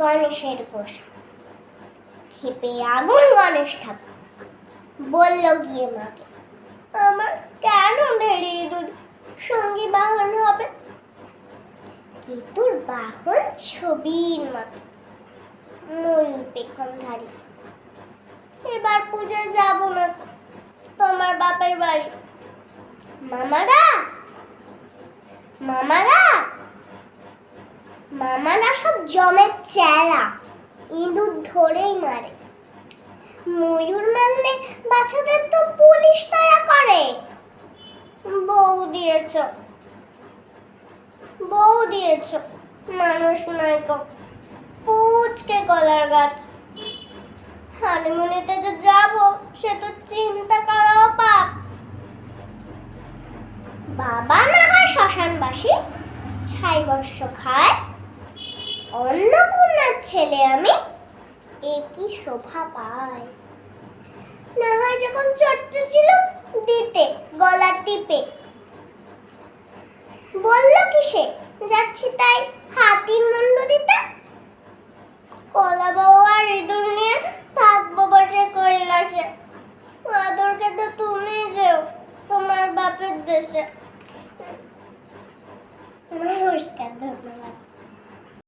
গণেশের পোশাক খেপে আগুন গণেশ ঠাকুর বলল গিয়ে মাকে, আমার কেন ধেড়ে ইঁদুর সঙ্গী বাহন হবে? কেতুর বাহন ছবির মতো। ময়ূর পেখমধারী এবার পুজোয় যাব না তোমার বাপের বাড়ি। মামারা মামারা জমের চেলা, ইঁদুর ধরেই মারে। ময়ূর মারলে বাচ্চাদের তো পুলিশ তারা করে। বউ দিয়েছ। বউ দিয়েছ। মানুষ নয় তো। পুচকে কলার গাছ। হানিমুনিতে যে যাব, সে তো চিন্তা করাও পাপ বাবা না হয় শ্মশানবাসী, ছাই বর্ষ খায়। অন্নপূর্ণার ছেলে আমি, এ কি শোভা পায়? না হয় যখন ছিল দিতে, গলা টিপে। বলল যাচ্ছি তাই হাতির দিতে কলা বউ আর নিয়ে থাকব বসে কৈলাসে। আদরকে তো তুমি যেও, তোমার বাপের দেশে। নমস্কার, ধন্যবাদ।